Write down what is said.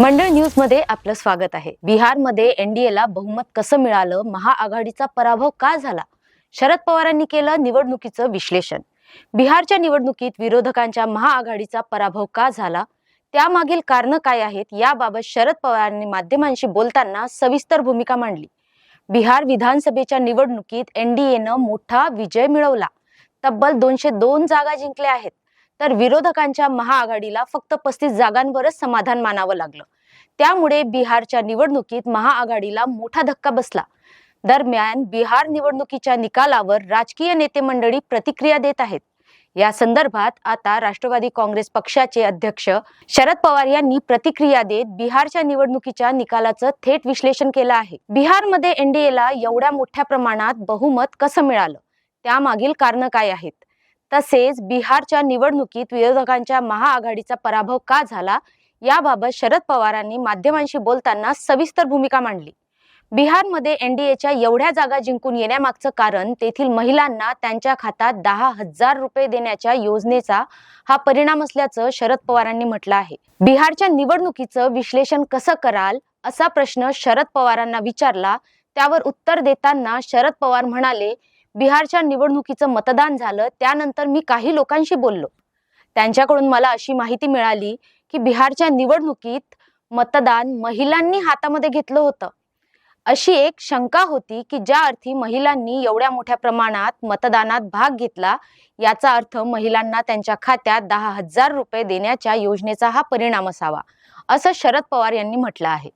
मंडळ न्यूजमध्ये आपलं स्वागत आहे. बिहारमध्ये एनडीएला बहुमत कसं मिळालं? महाआघाडीचा पराभव का झाला? शरद पवारांनी केलं निवडणुकीचं विश्लेषण. बिहारच्या निवडणुकीत विरोधकांच्या महाआघाडीचा पराभव का झाला? त्यामागील कारण काय आहेत? याबाबत शरद पवारांनी माध्यमांशी बोलताना सविस्तर भूमिका मांडली. बिहार विधानसभेच्या निवडणुकीत एनडीएनं मोठा विजय मिळवला. तब्बल दोनशे दोन जागा जिंकल्या आहेत. तर विरोधकांच्या महाआघाडीला फक्त पस्तीस जागांवरच समाधान मानावं लागलं. त्यामुळे बिहारच्या निवडणुकीत महाआघाडीला मोठा धक्का बसला. दरम्यान बिहार निवडणुकीच्या निकालावर राजकीय नेते मंडळी प्रतिक्रिया देत आहेत. या संदर्भात आता राष्ट्रवादी काँग्रेस पक्षाचे अध्यक्ष शरद पवार यांनी प्रतिक्रिया देत बिहारच्या निवडणुकीच्या निकालाचं थेट विश्लेषण केलं आहे. बिहारमध्ये एनडीएला एवढ्या मोठ्या प्रमाणात बहुमत कसं मिळालं? त्यामागील कारणं काय आहेत? तसेच बिहारच्या निवडणुकीत विरोधकांच्या महाआघाडीचा पराभव का झाला? याबाबत शरद पवारांनी माध्यमांशी बोलताना सविस्तर भूमिका मांडली. बिहारमध्ये एनडीएच्या एवढ्या जागा जिंकून येण्यामागचं कारण तेथील महिलांना त्यांच्या खात्यात दहा हजार रुपये देण्याच्या योजनेचा हा परिणाम असल्याचं शरद पवारांनी म्हटलं आहे. बिहारच्या निवडणुकीचं विश्लेषण कसं कराल असा प्रश्न शरद पवारांना विचारला. त्यावर उत्तर देताना शरद पवार म्हणाले बिहारच्या निवडणुकीचं मतदान झालं त्यानंतर मी काही लोकांशी बोललो. त्यांच्याकडून मला अशी माहिती मिळाली की बिहारच्या निवडणुकीत मतदान महिलांनी हातामध्ये घेतलं होतं. अशी एक शंका होती की ज्या अर्थी महिलांनी एवढ्या मोठ्या प्रमाणात मतदानात भाग घेतला याचा अर्थ महिलांना त्यांच्या खात्यात दहा हजार रुपये देण्याच्या योजनेचा हा परिणाम असावा असं शरद पवार यांनी म्हटलं आहे.